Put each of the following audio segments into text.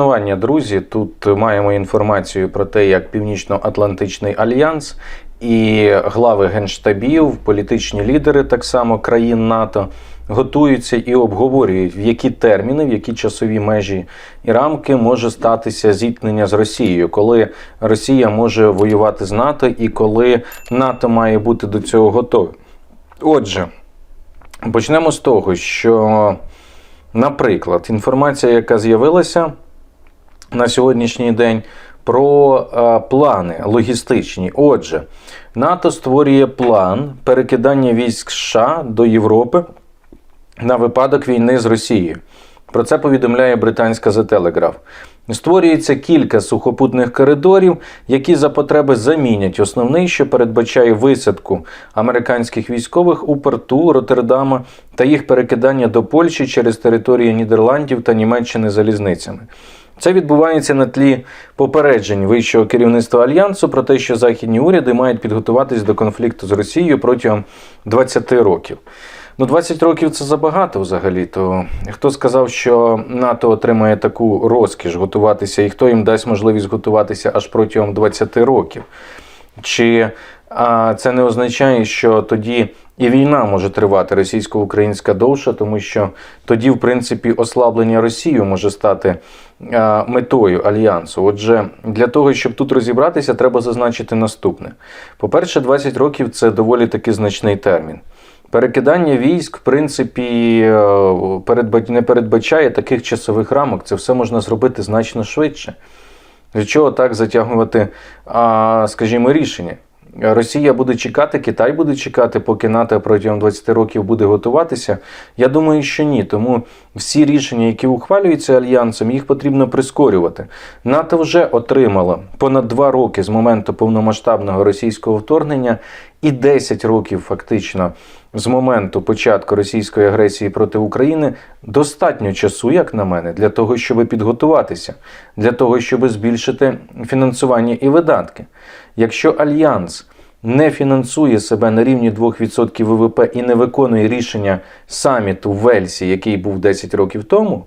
Шанування, друзі, тут маємо інформацію про те, як Північно-Атлантичний альянс і глави генштабів, політичні лідери так само країн НАТО готуються і обговорюють, в які терміни, в які часові межі і рамки може статися зіткнення з Росією, коли Росія може воювати з НАТО і коли НАТО має бути до цього готове. Отже, почнемо з того, що, наприклад, інформація, яка з'явилася на сьогоднішній день про е, плани логістичні. Отже, НАТО створює план перекидання військ США до Європи на випадок війни з Росією. Про це повідомляє британська The Telegraph. Створюється кілька сухопутних коридорів, які за потреби замінять основний, що передбачає висадку американських військових у порту Роттердама та їх перекидання до Польщі через територію Нідерландів та Німеччини залізницями. Це відбувається на тлі попереджень вищого керівництва альянсу про те, що західні уряди мають підготуватись до конфлікту з Росією протягом 20 років. Ну, 20 років це забагато взагалі. То хто сказав, що НАТО отримає таку розкіш готуватися, і хто їм дасть можливість готуватися аж протягом 20 років? Чи а, це не означає, що тоді і війна може тривати російсько-українська довша, тому що тоді, в принципі, ослаблення Росії може стати а, метою альянсу. Отже, для того, щоб тут розібратися, треба зазначити наступне: по-перше, 20 років це доволі таки значний термін. Перекидання військ, в принципі, е, не передбачає таких часових рамок. Це все можна зробити значно швидше. Для чого так затягувати, скажімо, рішення? Росія буде чекати, Китай буде чекати, поки НАТО протягом 20 років буде готуватися. Я думаю, що ні. Тому всі рішення, які ухвалюються альянсом, їх потрібно прискорювати. НАТО вже отримало понад два роки з моменту повномасштабного російського вторгнення і 10 років фактично з моменту початку російської агресії проти України достатньо часу, як на мене, для того, щоб підготуватися, для того, щоб збільшити фінансування і видатки. Якщо альянс не фінансує себе на рівні 2% ВВП і не виконує рішення саміту в Вельсі, який був 10 роких тому,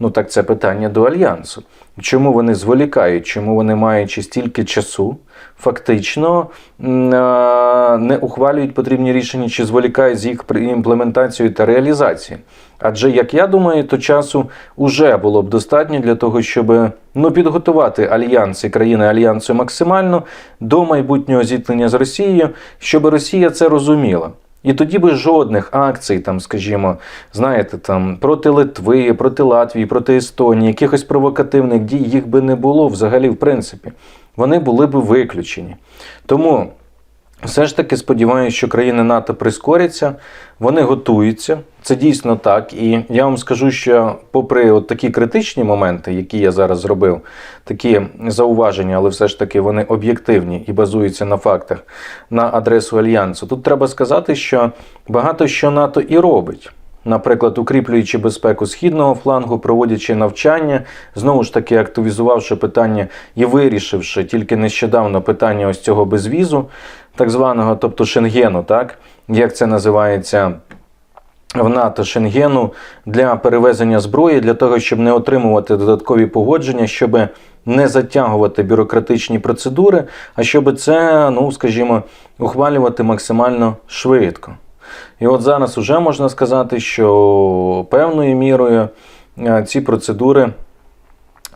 ну так це питання до альянсу. Чому вони зволікають? Чому вони, маючи стільки часу, фактично не ухвалюють потрібні рішення чи зволікають з їх імплементацією та реалізацією? Адже, як я думаю, то часу вже було б достатньо для того, щоб ну, підготувати альянс і країни альянсу максимально до майбутнього зіткнення з Росією, щоб Росія це розуміла. І тоді би жодних акцій, там, скажімо, знаєте, там проти Литви, проти Латвії, проти Естонії, якихось провокативних дій їх би не було взагалі, в принципі. Вони були б виключені. Тому. Все ж таки сподіваюся, що країни НАТО прискоряться, вони готуються. Це дійсно так. І я вам скажу, що, попри от такі критичні моменти, які я зараз зробив, такі зауваження, але все ж таки вони об'єктивні і базуються на фактах на адресу альянсу. Тут треба сказати, що багато що НАТО і робить наприклад, укріплюючи безпеку східного флангу, проводячи навчання, знову ж таки активізувавши питання і вирішивши тільки нещодавно питання ось цього безвізу, так званого, тобто Шенгену, так як це називається. В НАТО Шенгену для перевезення зброї, для того, щоб не отримувати додаткові погодження, щоб не затягувати бюрократичні процедури, а щоб це, ну скажімо, ухвалювати максимально швидко. І от зараз вже можна сказати, що певною мірою е, ці процедури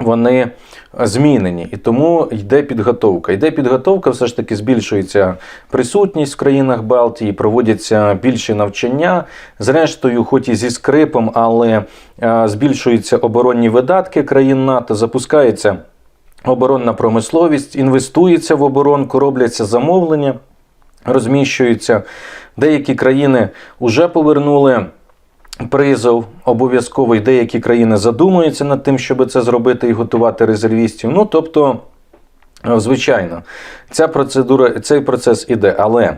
вони змінені. І тому йде підготовка. Йде підготовка, все ж таки збільшується присутність в країнах Балтії, проводяться більші навчання. Зрештою, хоч і зі скрипом, але е, збільшуються оборонні видатки країн НАТО, запускається оборонна промисловість, інвестується в оборонку, робляться замовлення розміщуються. Деякі країни вже повернули призов обов'язковий, деякі країни задумуються над тим, щоб це зробити і готувати резервістів. Ну, тобто, звичайно, ця процедура, цей процес іде, але.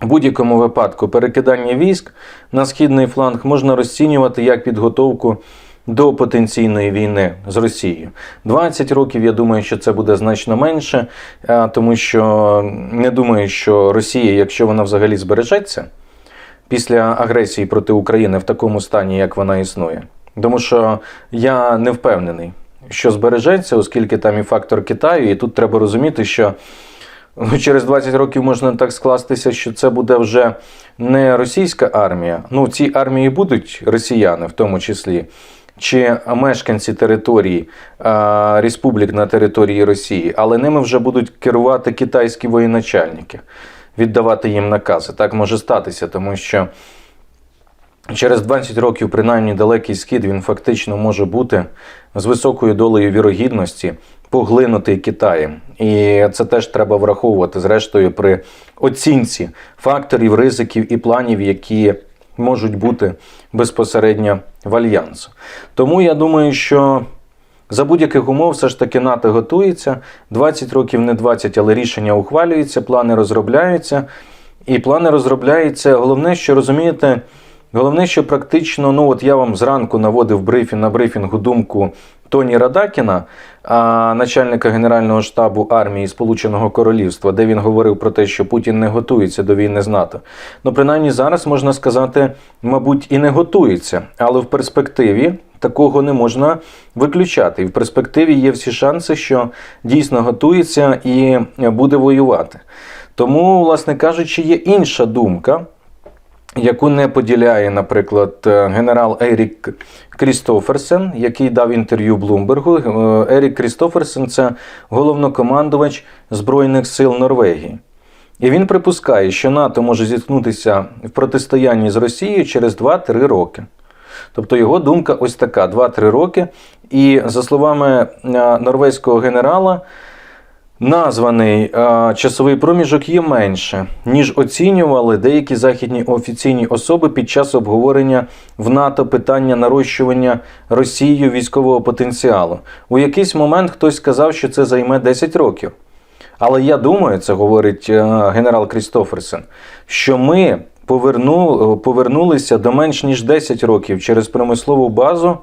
В будь-якому випадку перекидання військ на східний фланг можна розцінювати як підготовку до потенційної війни з Росією. 20 років, я думаю, що це буде значно менше, тому що не думаю, що Росія, якщо вона взагалі збережеться після агресії проти України в такому стані, як вона існує. Тому що я не впевнений, що збережеться, оскільки там і фактор Китаю, і тут треба розуміти, що ну, через 20 років можна так скластися, що це буде вже не російська армія. Ну, в цій армії будуть росіяни, в тому числі, чи мешканці території а, республік на території Росії, але ними вже будуть керувати китайські воєначальники, віддавати їм накази. Так може статися, тому що. Через 20 років, принаймні, далекий схід він фактично може бути з високою долею вірогідності поглинутий Китаєм. І це теж треба враховувати, зрештою, при оцінці факторів, ризиків і планів, які можуть бути безпосередньо в альянсу. Тому я думаю, що за будь-яких умов все ж таки НАТО готується. 20 років не 20, але рішення ухвалюються, плани розробляються. І плани розробляються. Головне, що розумієте. Головне, що практично, ну от я вам зранку наводив брифінг на брифінгу думку Тоні Радакіна, начальника Генерального штабу армії Сполученого Королівства, де він говорив про те, що Путін не готується до війни з НАТО. Ну, принаймні зараз можна сказати, мабуть, і не готується, але в перспективі. Такого не можна виключати. І в перспективі є всі шанси, що дійсно готується і буде воювати. Тому, власне кажучи, є інша думка, яку не поділяє, наприклад, е, генерал Ерік Крістоферсен, який дав інтерв'ю Блумбергу. Е, Ерік Крістоферсен це головнокомандувач Збройних сил Норвегії. І він припускає, що НАТО може зіткнутися в протистоянні з Росією через 2-3 роки. Тобто його думка ось така: 2-3 роки. І за словами е, норвезького генерала, Названий а, часовий проміжок є менше, ніж оцінювали деякі західні офіційні особи під час обговорення в НАТО питання нарощування Росією військового потенціалу. У якийсь момент хтось сказав, що це займе 10 років. Але я думаю, це говорить а, генерал Крістоферсен, що ми поверну, повернулися до менш ніж 10 років через промислову базу,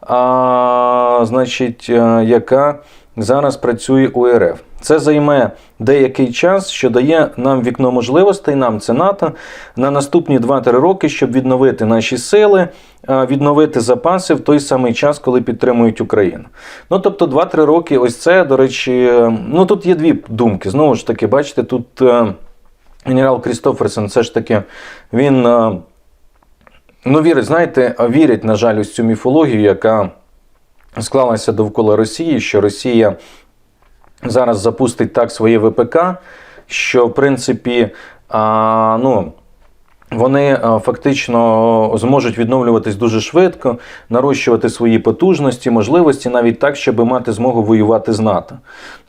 а, значить, яка зараз працює у РФ. Це займе деякий час, що дає нам вікно можливостей, нам це НАТО, на наступні 2-3 роки, щоб відновити наші сили, відновити запаси в той самий час, коли підтримують Україну. Ну тобто 2-3 роки, ось це, до речі, ну тут є дві думки. Знову ж таки, бачите, тут е, генерал Крістоферсен, все ж таки, він е, ну, вірить, знаєте, вірять, на жаль, ось цю міфологію, яка склалася довкола Росії, що Росія зараз запустить так своє ВПК, що в принципі, а, ну. Вони фактично зможуть відновлюватись дуже швидко, нарощувати свої потужності, можливості, навіть так, щоб мати змогу воювати з НАТО.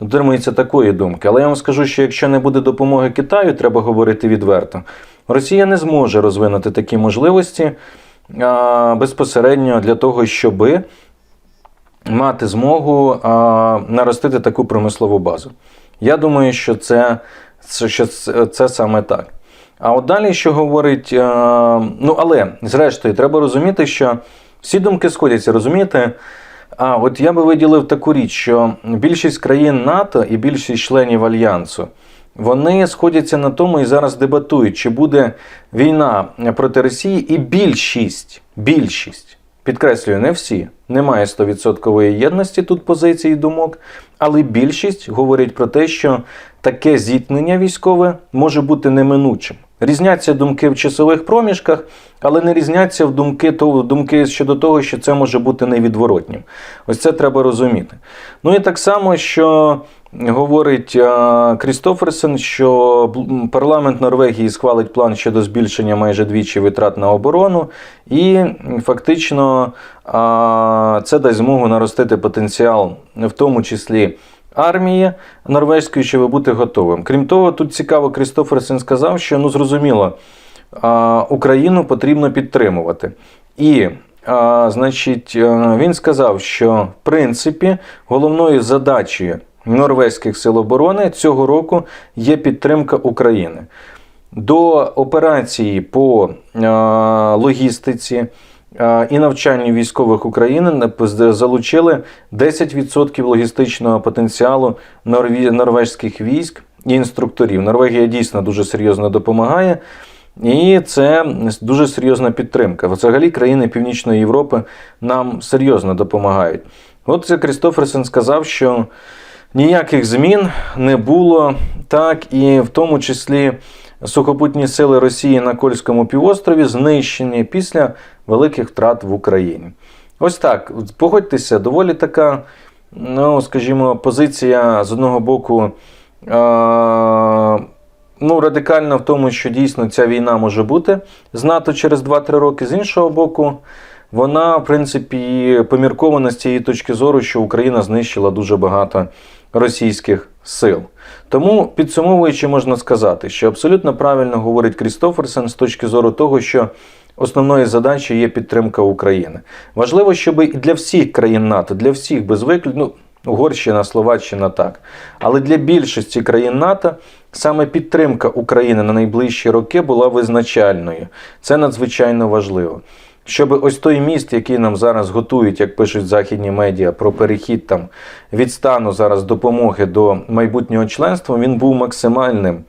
Дотримується такої думки. Але я вам скажу, що якщо не буде допомоги Китаю, треба говорити відверто, Росія не зможе розвинути такі можливості безпосередньо для того, щоби мати змогу а, наростити таку промислову базу. Я думаю, що це, що це, саме так. А от далі, що говорить, а, ну але зрештою, треба розуміти, що всі думки сходяться, розумієте? А от я би виділив таку річ, що більшість країн НАТО і більшість членів Альянсу. Вони сходяться на тому і зараз дебатують, чи буде війна проти Росії, і більшість, більшість Підкреслюю, не всі. Немає 100% єдності тут позицій і думок, але більшість говорить про те, що таке зіткнення військове може бути неминучим. Різняться думки в часових проміжках, але не різняться в думки то, думки щодо того, що це може бути невідворотнім. Ось це треба розуміти. Ну і так само, що говорить Крістоферсен, що парламент Норвегії схвалить план щодо збільшення майже двічі витрат на оборону, і фактично це дасть змогу наростити потенціал, в тому числі армії норвезької, щоб бути готовим. Крім того, тут цікаво, Крістоферсен сказав, що ну зрозуміло, Україну потрібно підтримувати. І значить, він сказав, що в принципі головною задачею норвезьких сил оборони цього року є підтримка України. До операції по логістиці і навчанню військових України залучили 10% логістичного потенціалу норвезьких військ і інструкторів. Норвегія дійсно дуже серйозно допомагає. І це дуже серйозна підтримка. Взагалі, країни Північної Європи нам серйозно допомагають. От це Крістоферсен сказав, що ніяких змін не було, так і в тому числі сухопутні сили Росії на Кольському півострові знищені після великих втрат в Україні. Ось так. Погодьтеся, доволі така, ну, скажімо, позиція з одного боку. Е- Ну, радикальна в тому, що дійсно ця війна може бути з НАТО через 2-3 роки. З іншого боку, вона, в принципі, поміркована з цієї точки зору, що Україна знищила дуже багато російських сил. Тому, підсумовуючи, можна сказати, що абсолютно правильно говорить Крістоферсен з точки зору того, що основною задачею є підтримка України. Важливо, щоб і для всіх країн НАТО, для всіх без виключення, ну, Угорщина, Словаччина так. Але для більшості країн НАТО саме підтримка України на найближчі роки була визначальною. Це надзвичайно важливо. Щоб ось той міст, який нам зараз готують, як пишуть західні медіа, про перехід там від стану зараз допомоги до майбутнього членства, він був максимальним.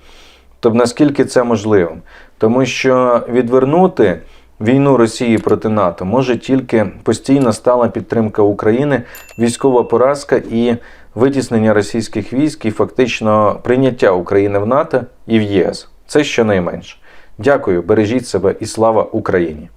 Тобто наскільки це можливо? Тому що відвернути війну Росії проти НАТО може тільки постійна стала підтримка України, військова поразка і витіснення російських військ, і фактично прийняття України в НАТО і в ЄС. Це щонайменше. Дякую, бережіть себе і слава Україні!